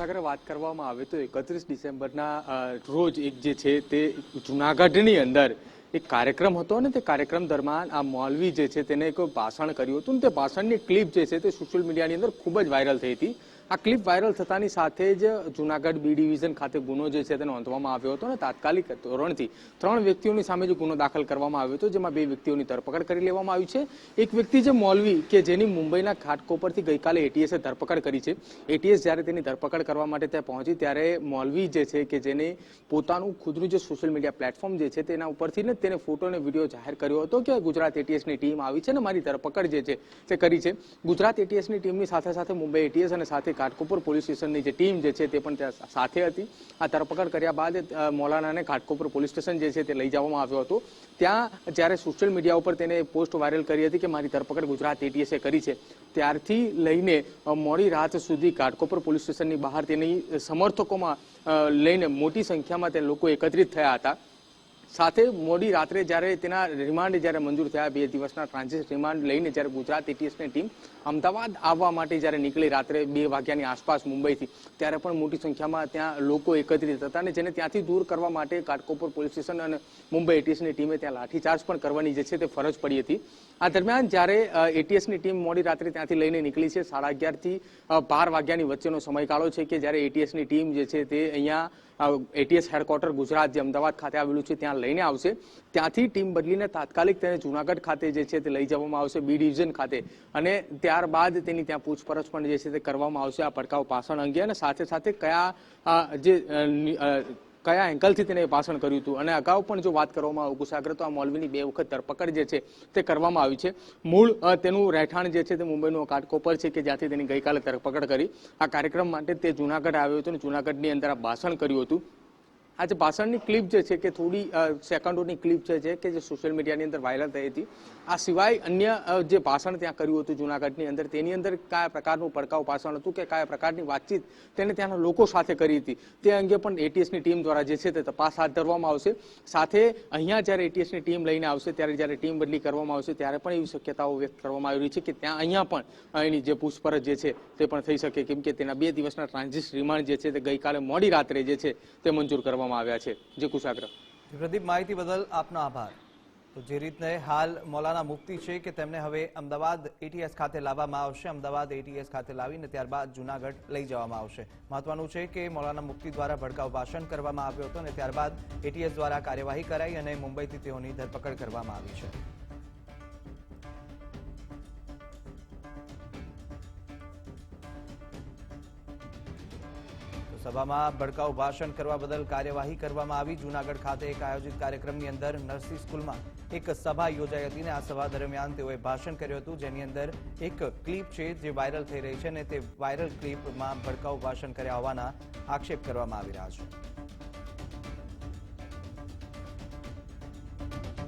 કુશાગ્ર વાત કરવામાં આવે તો એકત્રીસ ડિસેમ્બરના રોજ એક જે છે તે જુનાગઢની અંદર એક કાર્યક્રમ હતો અને તે કાર્યક્રમ દરમિયાન આ મૌલવી જે છે તેને એક ભાષણ કર્યું હતું અને તે ભાષણની ક્લિપ જે છે તે સોશિયલ મીડિયાની અંદર ખૂબ જ વાયરલ થઈ હતી. આ ક્લિપ વાયરલ થતાની સાથે જ જુનાગઢ બી ડિવિઝન ખાતે ગુનો જે છે તે નોંધવામાં આવ્યો હતો અને તાત્કાલિક ધોરણથી ત્રણ વ્યક્તિઓની સામે જે ગુનો દાખલ કરવામાં આવ્યો હતો, જેમાં બે વ્યક્તિઓની ધરપકડ કરી લેવામાં આવી છે. એક વ્યક્તિ જે મોલવી કે જેની મુંબઈના ઘાટકોપરથી ગઈકાલે એટીએસે ધરપકડ કરી છે. એટીએસ જ્યારે તેની ધરપકડ કરવા માટે ત્યાં પહોંચી, ત્યારે મોલવી જે છે કે જેને પોતાનું ખુદનું જે સોશિયલ મીડિયા પ્લેટફોર્મ જે છે તેના ઉપરથી ને તેને ફોટો અને વીડિયો જાહેર કર્યો હતો કે ગુજરાત એટીએસની ટીમ આવી છે અને મારી ધરપકડ જે છે તે કરી છે. ગુજરાત એટીએસની ટીમની સાથે સાથે મુંબઈ એટીએસ અને સાથે ઘાટકોપર પોલીસ સ્ટેશનની જે ટીમ જે છે તે પણ ત્યાં સાથે હતી. આ ધરપકડ કર્યા બાદ મૌલાનાને ઘાટકોપર પોલીસ સ્ટેશન જે છે તે લઈ જવામાં આવ્યો હતો. ત્યાં જ્યારે સોશિયલ મીડિયા ઉપર તેને પોસ્ટ વાયરલ કરી હતી કે મારી ધરપકડ ગુજરાત એટીએસે કરી છે, ત્યારથી લઈને મોડી રાત સુધી ઘાટકોપર પોલીસ સ્ટેશનની બહાર તેની સમર્થકોમાં લઈને મોટી સંખ્યામાં તે લોકો એકત્રિત થયા હતા. સાથે મોડી રાત્રે જ્યારે તેના રિમાન્ડ જ્યારે મંજૂર થયા, બે દિવસના ટ્રાન્ઝિટ રિમાન્ડ લઈને જ્યારે ગુજરાત એટીએસની ટીમ અમદાવાદ આવવા માટે જ્યારે નીકળી રાત્રે બે વાગ્યાની આસપાસ મુંબઈથી, ત્યારે પણ મોટી સંખ્યામાં ત્યાં લોકો એકત્રિત હતા અને જેને ત્યાંથી દૂર કરવા માટે કાટકોપર પોલીસ સ્ટેશન અને મુંબઈ એટીએસની ટીમે ત્યાં લાઠીચાર્જ પણ કરવાની જે છે તે ફરજ પડી હતી. આ દરમિયાન જ્યારે એટીએસની ટીમ મોડી રાત્રે ત્યાંથી લઈને નીકળી છે, સાડા અગિયારથી બાર વાગ્યાની વચ્ચેનો સમયગાળો છે કે જ્યારે એટીએસની ટીમ જે છે તે અહીંયા એટીએસ હેડક્વાર્ટર ગુજરાત જે અમદાવાદ ખાતે આવેલું છે, ત્યાં લઈને આવશે. ત્યાંથી ટીમ બદલીને તાત્કાલિક તેને જુનાગઢ ખાતે જે છે તે લઈ જવામાં આવશે, બી ડિવિઝન ખાતે. અને ત્યારબાદ તેની ત્યાં પૂછપરછ પણ જે છે તે કરવામાં આવશે આ પડકાવ ભાષણ અંગે. અને સાથે સાથે કયા જે કયા એંગલથી તેને ભાષણ કર્યું હતું? અને અગાઉ પણ જો વાત કરવામાં આવે કુશાગ્ર તો આ મોલવીની બે વખત ધરપકડ જે છે તે કરવામાં આવી છે. મૂળ તેનું રહેઠાણ જે છે તે મુંબઈનું કાટકોપર છે કે જ્યાંથી તેની ગઈકાલે ધરપકડ કરી. આ કાર્યક્રમ માટે તે જુનાગઢ આવ્યો હતો અને જુનાગઢની અંદર આ ભાષણ કર્યું હતું. આ જે ભાષણની ક્લિપ જે છે કે થોડી સેકન્ડોની ક્લિપ છે કે જે સોશિયલ મીડિયાની અંદર વાયરલ થઈ હતી, આ સિવાય અન્ય જે ભાષણ ત્યાં કર્યું હતું જુનાગઢની અંદર, તેની અંદર કયા પ્રકારનું પડકાવ ભાષણ હતું કે કયા પ્રકારની વાતચીત તેને ત્યાંના લોકો સાથે કરી હતી. તે અંગે પણ એટીએસની ટીમ દ્વારા જે છે તે તપાસ હાથ ધરવામાં આવશે. સાથે અહીંયા જ્યારે એટીએસની ટીમ લઈને આવશે, ત્યારે જ્યારે ટીમ બદલી કરવામાં આવશે, ત્યારે પણ એવી શક્યતાઓ વ્યક્ત કરવામાં આવી રહી છે કે ત્યાં અહીંયા પણ એની જે પૂછપરછ જે છે તે પણ થઈ શકે. કેમ કે તેના બે દિવસના ટ્રાન્ઝિટ રિમાન્ડ જે છે તે ગઈકાલે મોડી રાત્રે જે છે તે મંજૂર કરવામાં આવ્યા છે. જે કુશાગ્ર. પ્રદીપ, માહિતી બદલ આપનો આભાર. તો જે રીતને હાલ મૌલાના મુક્તિ છે કે તેમને હવે અમદાવાદ એટીએસ ખાતે લાવવામાં આવશે, અમદાવાદ એટીએસ ખાતે લાવીને ત્યારબાદ જુનાગઢ લઈ જવામાં આવશે. મહત્વનું છે કે મૌલાના મુક્તિ દ્વારા ભડકાઉ ભાષણ કરવામાં આવ્યો હતો અને ત્યારબાદ એટીએસ દ્વારા કાર્યવાહી કરાઈ અને મુંબઈથી તેઓની ધરપકડ કરવામાં આવી છે. સભામાં ભડકાઉ ભાષણ કરવા બદલ કાર્યવાહી કરવામાં આવી. જૂનાગઢ ખાતે એક આયોજિત કાર્યક્રમની અંદર નરસિંહ સ્કૂલમાં એક સભા યોજાઈ હતી અને આ સભા દરમિયાન તેઓએ ભાષણ કર્યું હતું, જેની અંદર એક ક્લિપ છે જે વાયરલ થઈ રહી છે અને તે વાયરલ ક્લિપમાં ભડકાઉ ભાષણ કર્યા હોવાના આક્ષેપ કરવામાં આવી રહ્યા છે.